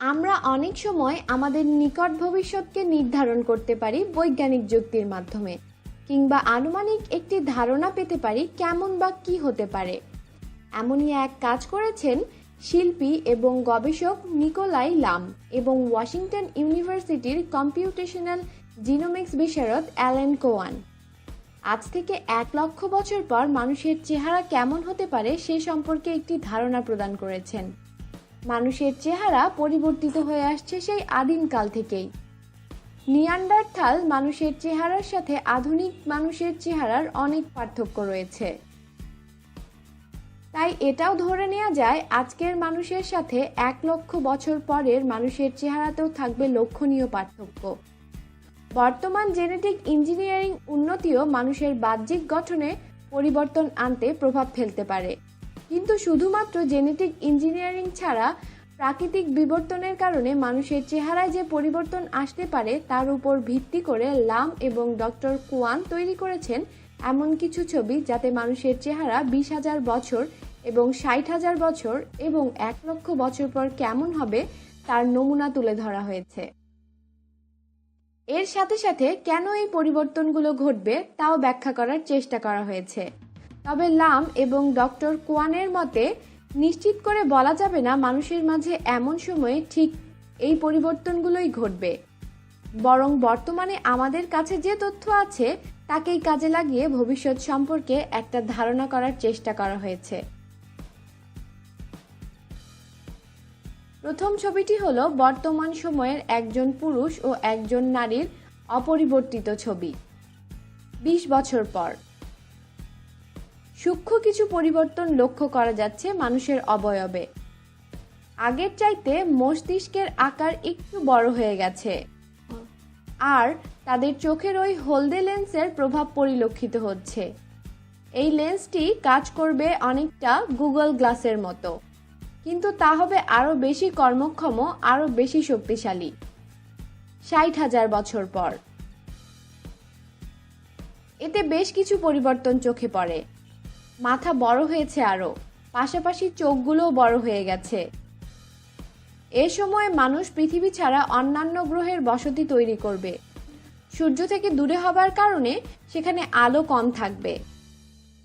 আমরা অনেক সময় আমাদের নিকট ভবিষ্যৎকে নির্ধারণ করতে পারি বৈজ্ঞানিক যুক্তির মাধ্যমে, কিংবা আনুমানিক একটি ধারণা পেতে পারি কেমন বা কি হতে পারে। এমনই এক কাজ করেছেন শিল্পী এবং গবেষক নিকোলাই লাম এবং ওয়াশিংটন ইউনিভার্সিটির কম্পিউটেশনাল জিনোমিক্স বিশারদ অ্যালেন কোয়ান। আজ থেকে এক লক্ষ বছর পর মানুষের চেহারা কেমন হতে পারে সে সম্পর্কে একটি ধারণা প্রদান করেছেন। মানুষের চেহারা পরিবর্তিত হয়ে আসছে সেই আদিমকাল থেকেই। নিয়ান্ডারথাল মানুষের চেহারার সাথে আধুনিক মানুষের চেহারার অনেক পার্থক্য রয়েছে। তাই এটাও ধরে নেওয়া যায়, আজকের মানুষের সাথে এক লক্ষ বছর পরের মানুষের চেহারাতেও থাকবে লক্ষণীয় পার্থক্য। বর্তমান জেনেটিক ইঞ্জিনিয়ারিং উন্নতিও মানুষের বাহ্যিক গঠনে পরিবর্তন আনতে প্রভাব ফেলতে পারে। কিন্তু শুধুমাত্র জেনেটিক ইঞ্জিনিয়ারিং ছাড়া প্রাকৃতিক বিবর্তনের কারণে মানুষের চেহারায় যে পরিবর্তন আসতে পারে, তার উপর ভিত্তি করে লাম এবং ডক্টর কুয়ান তৈরি করেছেন এমন কিছু ছবি যাতে মানুষের চেহারা বিশ হাজার বছর এবং ষাট হাজার বছর এবং এক লক্ষ বছর পর কেমন হবে তার নমুনা তুলে ধরা হয়েছে। এর সাথে সাথে কেন এই পরিবর্তনগুলো ঘটবে তাও ব্যাখ্যা করার চেষ্টা করা হয়েছে। তবে লাম এবং ডক্টর কোয়ানের মতে, নিশ্চিত করে বলা যাবে না মানুষের মাঝে এমন সময়ে ঠিক এই পরিবর্তনগুলোই ঘটবে। বরং বর্তমানে আমাদের কাছে যে তথ্য আছে, তাকেই কাজে লাগিয়ে ভবিষ্যৎ সম্পর্কে একটা ধারণা করার চেষ্টা করা হয়েছে। প্রথম ছবিটি হল বর্তমান সময়ের একজন পুরুষ ও একজন নারীর অপরিবর্তিত ছবি। বিশ বছর পর। সূক্ষ্ম কিছু পরিবর্তন লক্ষ্য করা যাচ্ছে মানুষের অবয়বে। আগের চাইতে মস্তিষ্কের আকার একটু বড় হয়ে গেছে। আর তাদের চোখের ওই হলদে লেন্সের প্রভাব পরিলক্ষিত হচ্ছে। এই লেন্সটি কাজ করবে অনেকটা গুগল গ্লাসের মতো। কিন্তু তা হবে আরও বেশি কর্মক্ষম, আরও বেশি শক্তিশালী। ষাট হাজার বছর পর। এতে বেশ কিছু পরিবর্তন চোখে পড়ে। মাথা বড় হয়েছে আরও পাশাপাশি চোখগুলোও বড় হয়ে গেছে। এ সময় মানুষ পৃথিবী ছাড়া অন্যান্য গ্রহের বসতি তৈরি করবে। সূর্য থেকে দূরে হবার কারণে সেখানে আলো কম থাকবে।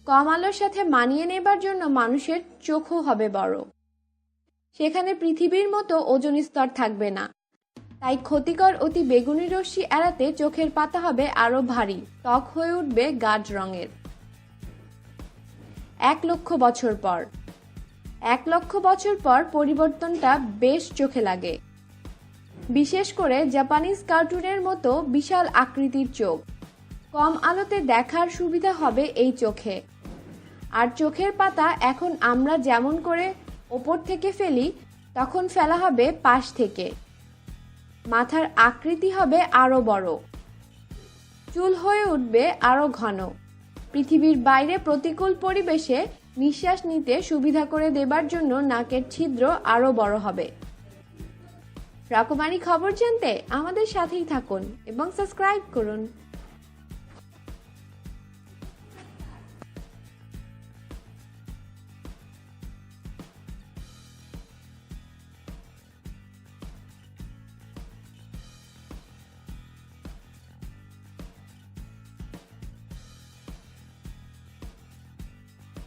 কম আলোর সাথে মানিয়ে নেবার জন্য মানুষের চোখও হবে বড়। সেখানে পৃথিবীর মতো ওজন স্তর থাকবে না। তাই ক্ষতিকর অতি বেগুনি রশ্মি এড়াতে চোখের পাতা হবে আরও ভারী, ত্বক হয়ে উঠবে গাঢ় রঙের। এক লক্ষ বছর পর। এক লক্ষ বছর পর পরিবর্তনটা বেশ চোখে লাগে। বিশেষ করে জাপানিজ কার্টুনের মতো বিশাল আকৃতির চোখ। কম আলোতে দেখার সুবিধা হবে এই চোখে। আর চোখের পাতা এখন আমরা যেমন করে ওপর থেকে ফেলি, তখন ফেলা হবে পাশ থেকে। মাথার আকৃতি হবে আরও বড়। চুল হয়ে উঠবে আরও ঘন। পৃথিবীর বাইরে প্রতিকূল পরিবেশে নিঃশ্বাস নিতে সুবিধা করে দেবার জন্য নাকের ছিদ্র আরও বড় হবে। রকমারি খবর জানতে আমাদের সাথেই থাকুন এবং সাবস্ক্রাইব করুন।